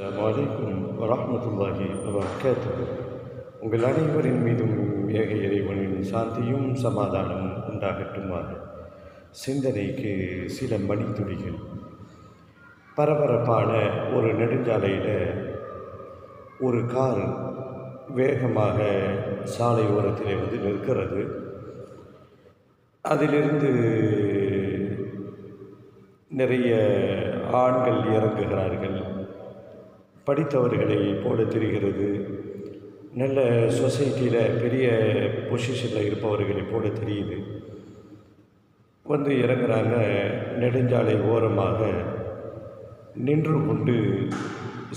அஸ்ஸலாமு அலைக்கும் வரமத்துல்லாஹி வரகாத்து உங்கள் அனைவரின் மீதும் ஏக இறைவனின் சாந்தியும் சமாதானமும் உண்டாகட்டுமாக. சிந்தனைக்கு சில மணித்துளிகள். பரபரப்பான ஒரு நெடுஞ்சாலையில் ஒரு கார் வேகமாக சாலை ஓரத்தில் வந்து நிற்கிறது. அதிலிருந்து நிறைய ஆண்கள் இறங்குகிறார்கள். படித்தவர்களை போல தெரிகிறது. நல்ல சொசைட்டியில் பெரிய பொசிஷனில் இருப்பவர்களை போல தெரியுது. வந்து இறங்குறாங்க நெடுஞ்சாலை ஓரமாக நின்று கொண்டு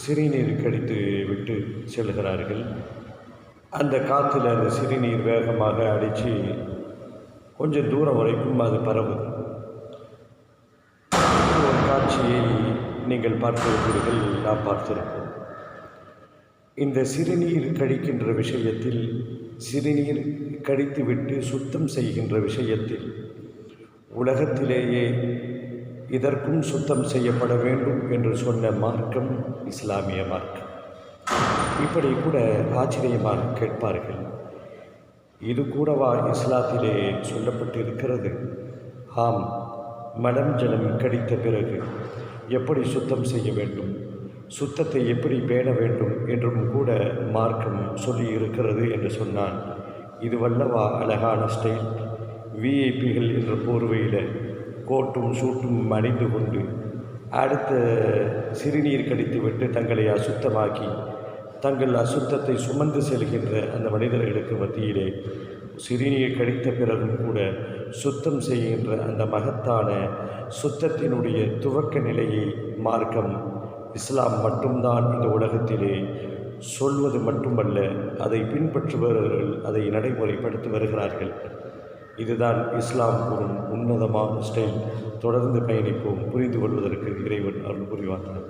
சிறுநீர் கடித்து விட்டு செல்கிறார்கள். அந்த காற்றுல அந்த சிறுநீர் வேகமாக அடித்து கொஞ்சம் தூரம் வரைக்கும் அது பரவுது. ஒரு காட்சியை நீங்கள் பார்த்திருப்பீர்கள் நான் பார்த்திருப்போம் இந்த சிறுநீர் கழிக்கின்ற விஷயத்தில் சிறுநீர் கழித்துவிட்டு சுத்தம் செய்கின்ற விஷயத்தில் உலகத்திலேயே இதற்கும் சுத்தம் செய்யப்பட வேண்டும் என்று சொன்ன மார்க்கம் இஸ்லாமிய மார்க்கம். இப்படி கூட ஆச்சரியமாக கேட்பார்கள். இது கூடவா இஸ்லாத்திலே சொல்லப்பட்டிருக்கிறது? ஆம் மலம் ஜலம் கடித்த பிறகு எப்படி சுத்தம் செய்ய வேண்டும்? சுத்தத்தை எப்படி பேண வேண்டும் என்றும் கூட மார்க்கம் சொல்லி இருக்கிறது என்று சொன்னான். இது வல்லவா அழகான ஸ்டைல். விஐபிகள் என்ற போர்வையில் கோட்டும் சூட்டும் அணிந்து கொண்டு அடுத்த சிறுநீர் கடித்துவிட்டு தங்களை அசுத்தமாக்கி தங்கள் அசுத்தத்தை சுமந்து செல்கின்ற அந்த மனிதர்களுக்கு மத்தியிலே சிறுநீர் கழித்த பிறகும் கூட சுத்தம் செய்கின்ற அந்த மகத்தான சுத்தத்தினுடைய துவக்க நிலையை மார்க்கம் இஸ்லாம் மட்டும்தான் இந்த உலகத்திலே சொல்வது மட்டுமல்ல அதை பின்பற்றுபவர்கள் அதை நடைமுறைப்படுத்தி வருகிறார்கள். இதுதான் இஸ்லாம் கூறும் உன்னதமான ஸ்டைல். தொடர்ந்து பயணிப்போம் புரிந்து கொள்வதற்கு இறைவன் அருள் புரிவார்கள்